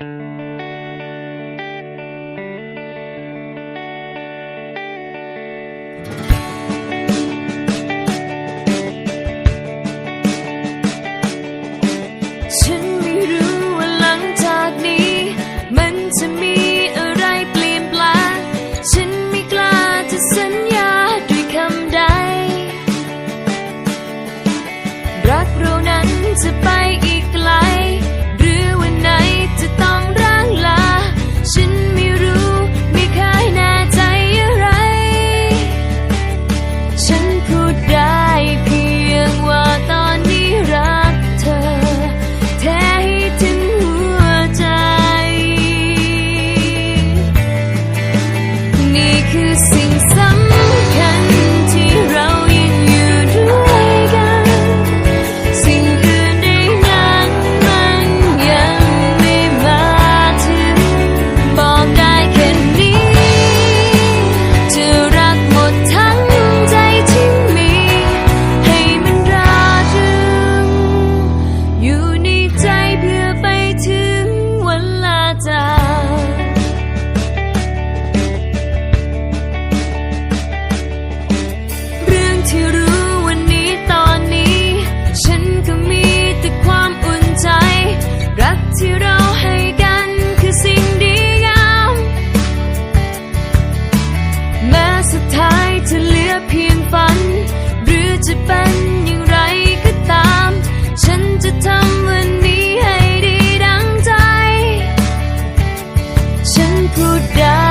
ฉันไม่รู้ว่าหลังจากนี้ มันจะมีอะไรเปลี่ยนแปลงฉันไม่กล้าจะสัญญาด้วยคำใด รักเรานั้นจะไป You dan